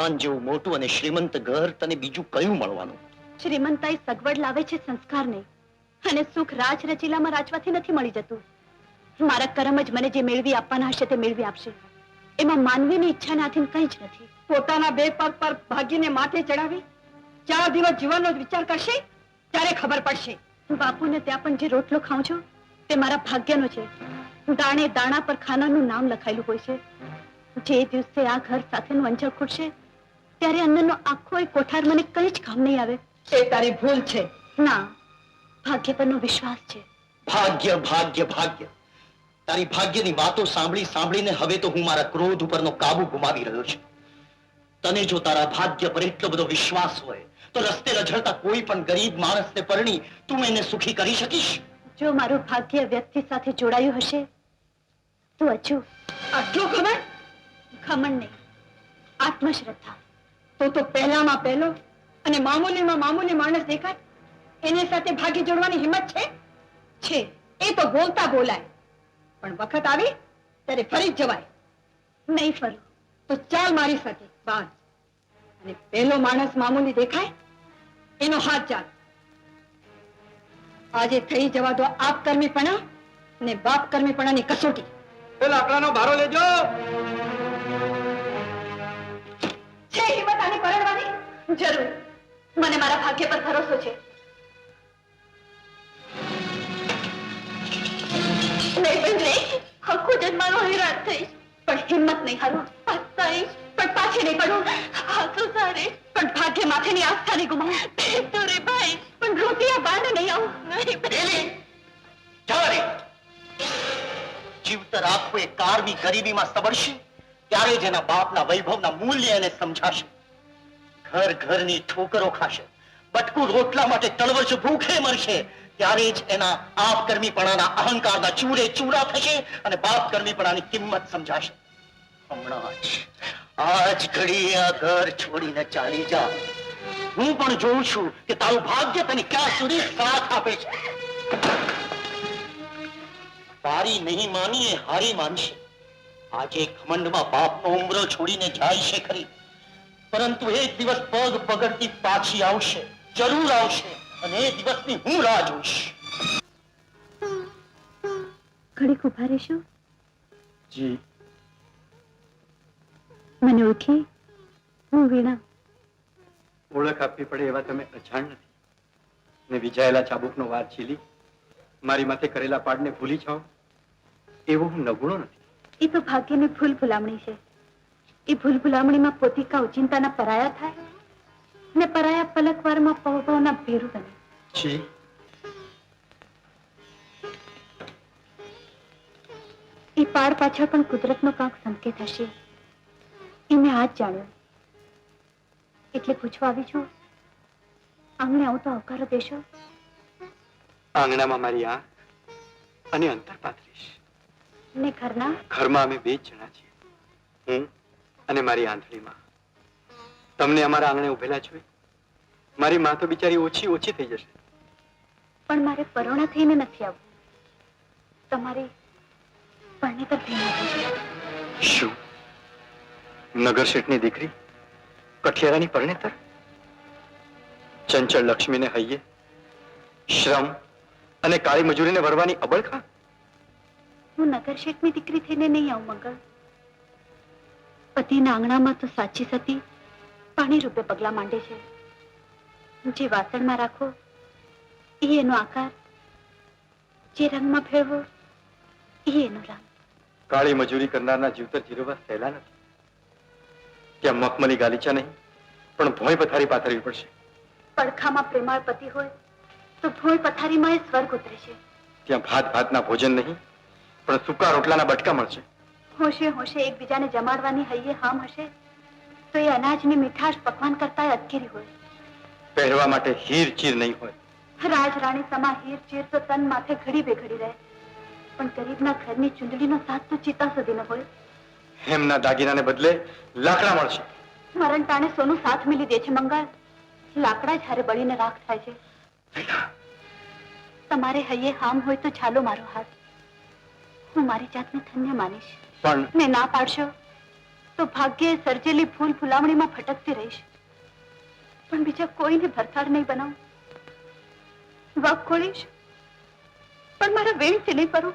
આન જેવું મોટું અને શ્રીમંત ઘર તને બીજું કયું મળવાનું? શ્રીમંતાઈ સગવડ લાવે છે સંસ્કાર અને સુખ રાજ રચીલામાં રાચવાથી નથી મળી જતું. મારા કરમ જ મને જે મેળવી આપવાના હશે તે મેળવી આપશે. એમાં માનવીની ઈચ્છાના આધીન કંઈ જ નથી. પોતાના બે પગ પર ભાગીને માથે ચડાવી ચાર દિવસ જીવનનો વિચાર કરશે ત્યારે ખબર પડશે. બાપુને ત્યાં પણ જે રોટલો ખાઉં છું તે મારા ભાગ્યનો છે. દાણે દાણા પર ખાનાનું નામ લખાયેલું હોય છે. જે દિવસે આ ઘર સાથેનું અંજળ ખૂટશે ત્યારે અંદરનો આખો એ કોઠાર મને કઈ જ કામ નહીં આવે. એ તારી ભૂલ છે. ના ભાગ્ય પરનો વિશ્વાસ છે. ભાગ્ય ભાગ્ય ભાગ્ય. તારી ભાગ્યની વાતો સાંભળી સાંભળીને હવે તો હું મારા ક્રોધ ઉપરનો કાબુ ગુમાવી રહ્યો છું. તને જો તારા ભાગ્ય પર એટલો બધો વિશ્વાસ હોય તો રસ્તે રઝળતા કોઈ પણ ગરીબ માણસને પરણી તું એને સુખી કરી શકીશ? જો મારું ભાગ્ય વ્યક્તિ સાથે જોડાયું હશે તો અચૂક આટલો ખમણ ખમણ નહીં. આત્મશ્રદ્ધા. તો તો પહેલામાં પહેલો અને મામૂલીમાં મામૂલી માણસ દેખાય. એની સાથે ભાગી જોડવાની હિંમત છે? છે. એ તો બોલતા બોલાય. પણ વખત આવી ત્યારે ફરી જવાય. નહીં ફરું. તો ચાલ મારી સાથે. બહાર અને પહેલો માણસ મામૂલી દેખાય એનો હાથ ચાલ. આજે થઈ જવા દો આપ કર્મીપણા ને બાપ કર્મીપણાની કસોટી. લાકડાનો ભારો લેજો. છે. જરૂર. મને મારા ભાગ્ય પર ભરોસો છે. નહીં બેન પણ હિંમત નહીં નહીં આવું. નહીં પેલી દે જીવતર કાળની ગરીબીમાં સબરશે ત્યારે જ એના બાપના વૈભવના મૂલ્ય એને સમજાશે. ઘર ઘરની ઠોકરો ખાશે. બટકું રોટલા માટે તળવશ ભૂખે મરશે, ત્યારે જ એના આપ કર્મીપણાના અહંકારના ચૂરે ચૂરા થશે અને બાપ કર્મીપણાની કિંમત સમજાશે. હમણાં જ, આજ ઘડી આ ઘર છોડીને ચાલી જા. હું પણ જોઉં છું કે તારું ભાગ્ય તને ક્યાં સુધી સાથ આપે છે. તારી નહીં માની એ હારી માનશે. આજે ખમંડમાં બાપનો ઉમરો છોડીને જાય છે ખરી. પરંતુ એક દિવસ પગ પગડતી પાછી આવશે જરૂર આવશે અને એ દિવસની હું રાહ જોઈશ. ઘડીક ઊભા રહેશો? જી. મને ઓળખી હું વીણા. ઓળખ આપવી પડે એવા તમે અજાણ નથી. ને વિજાયેલા ચાબુકનો વાર છીલી મારી માથે કરેલા પાડને ભૂલી જાઓ એવો હું નગુણો નથી. એ તો ભાગ્યની ભૂલ ભૂલામણી છે. એ ભૂલ ભૂલામણીમાં પોતિકા ઉચિંતાના પરાયા થાય ને પરાયા પલકવારમાં પવના ભેરું બને. જી એ પાર પાછળ પણ કુદરતનો કાંક સંકેત હશે. એ મેં આજ જાણ્યો. એટલે પૂછવા આવી છું આંગણે આવું તો આવકારો દેશો? આંગણામાં મારી આંખ અને અંતર પાથરીશ ને ઘરના? ઘરમાં અમે બે જ જણા છીએ. હું અને મારી આંધળીમાં. તમને અમારા આંગણે ઉભેલા જોઈ મારી માં તો બિચારી ઓછી ઓછી થઈ જશે. પણ મારે પરોણા થઈને નથી આવવું. તમારી પરણેતર થઈને આવવું શું? નગર શેઠની દીકરી? કઠિયારાની પરણેતર? ચંચળ લક્ષ્મીને હૈયે? શ્રમ અને કાળી મજૂરીને વરવાની અબળખા હું નગર શેઠની દીકરી થઈને નહીં આવું મંગળ. પતિના આંગણામાં તો સાચી સતી પાણી રૂપે પગલા માંડે છે. જે વાસણમાં રાખો એ એનો આકાર. જે રંગમાં ફેરવો એ એનો રંગ. કાળી મજૂરી કરનારના જીવતર જીરવા સહેલા નથી. ત્યાં મખમલી ગાલીચા નહીં પણ ભોંય પથારી પાથરવી પડશે. પડખામાં પ્રેમાળ પતિ હોય તો ભોય પથારીમાં એ સ્વર્ગ ઉતરે છે. ત્યાં ભાત ભાતના ભોજન નહીં પણ સૂકા રોટલાના બટકા મળશે. હોશે હોશે એકબીજાને જમાડવાની હૈયે હામ હશે તો એ અનાજની મીઠાશ પકવાન કરતા અટકેરી હોય પહેરવા માટે હીર ચીર નહીં હોય રાજરાણી સમા હીર ચીર તો તન માથે ઘડી બે ઘડી રહે પણ ગરીબના ઘરની ચૂંદડીનો સાથ તો ચિતા સુધી ન હોય એમના દાગીનાને બદલે લાકડા મળશે મરણ ટાણે સોનું સાથ મિલી દે છે મંગળ લાકડા જ્યારે બળીને રાખ થાય છે તમારે હૈયે હામ હોય તો ચાલો મારો હાથ હું મારી જાતને ધન્ય માનીશ પણ ને ના પાડશો. તો ભાગ્યે સર્જેલી ફૂલ ફુલામણીમાં ફટકતી રહીશ. પણ બીજા કોઈને ભરથાર નહીં બનાવું. વાઘ ખોલીશ પણ મારા વેણથી નહીં ફરું